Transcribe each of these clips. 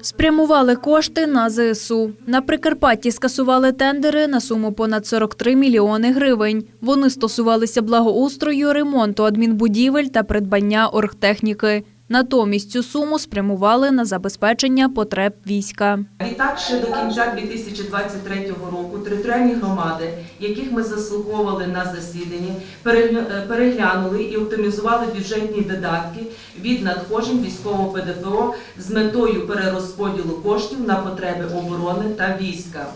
Спрямували кошти на ЗСУ. На Прикарпатті скасували тендери на суму понад 43 мільйони гривень. Вони стосувалися благоустрою, ремонту адмінбудівель та придбання оргтехніки. Натомість цю суму спрямували на забезпечення потреб війська. Відтак, ще до кінця 2023 року територіальні громади, яких ми заслуговували на засіданні, е, переглянули і оптимізували бюджетні видатки від надходжень військового ПДФО з метою перерозподілу коштів на потреби оборони та війська.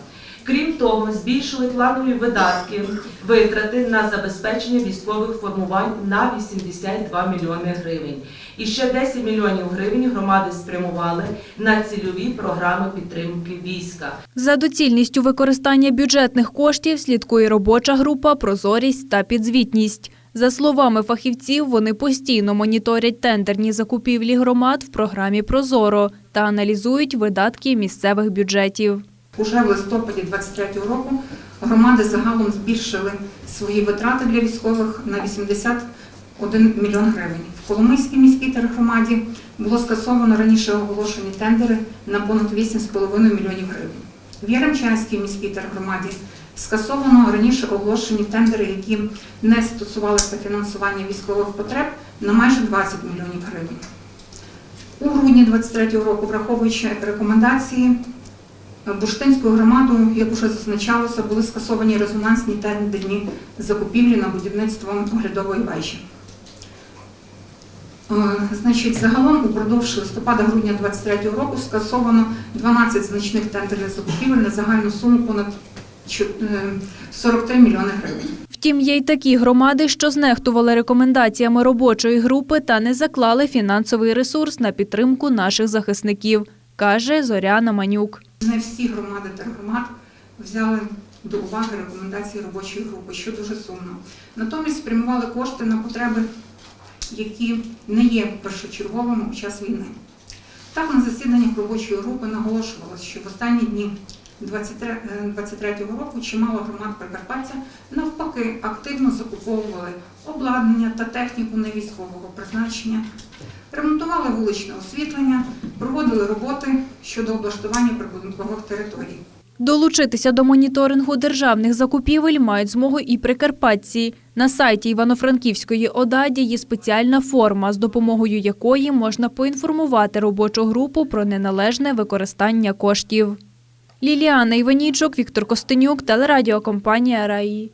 Крім того, збільшили планові видатки, витрати на забезпечення військових формувань на 82 мільйони гривень. І ще 10 мільйонів гривень громади спрямували на цільові програми підтримки війська. За доцільністю використання бюджетних коштів слідкує робоча група «Прозорість та підзвітність». За словами фахівців, вони постійно моніторять тендерні закупівлі громад в програмі «Прозоро» та аналізують видатки місцевих бюджетів. Уже в листопаді 23 року громади загалом збільшили свої витрати для військових на 81 мільйон гривень. В Коломийській міській тергромаді було скасовано раніше оголошені тендери на понад 8,5 мільйонів гривень. В Яремчанській міській тергромаді скасовано раніше оголошені тендери, які не стосувалися фінансування військових потреб на майже 20 мільйонів гривень. У грудні 23 року, враховуючи рекомендації, Бурштинською громадою, як уже зазначалося, були скасовані резонансні тендерні закупівлі на будівництво оглядової вежі. Е, Значить, загалом упродовж листопада-грудня 2023 року скасовано 12 значних тендерних закупівель на загальну суму понад чо- е, 43 мільйони гривень. Втім, є й такі громади, що знехтували рекомендаціями робочої групи та не заклали фінансовий ресурс на підтримку наших захисників, каже Зоряна Манюк. Не всі громади та громад взяли до уваги рекомендації робочої групи, що дуже сумно. Натомість спрямували кошти на потреби, які не є першочерговими у час війни. Так, на засіданнях робочої групи наголошувалось, що в останні дні 2023 року чимало громад Прикарпаття навпаки активно закуповували обладнання та техніку невійськового призначення, ремонтували вуличне освітлення, проводили роботи щодо облаштування прибудинкових територій. Долучитися до моніторингу державних закупівель мають змогу і прикарпатці. На сайті Івано-Франківської ОДА є спеціальна форма, з допомогою якої можна поінформувати робочу групу про неналежне використання коштів. Ліліана Іванічук, Віктор Костенюк, телерадіокомпанія Раї.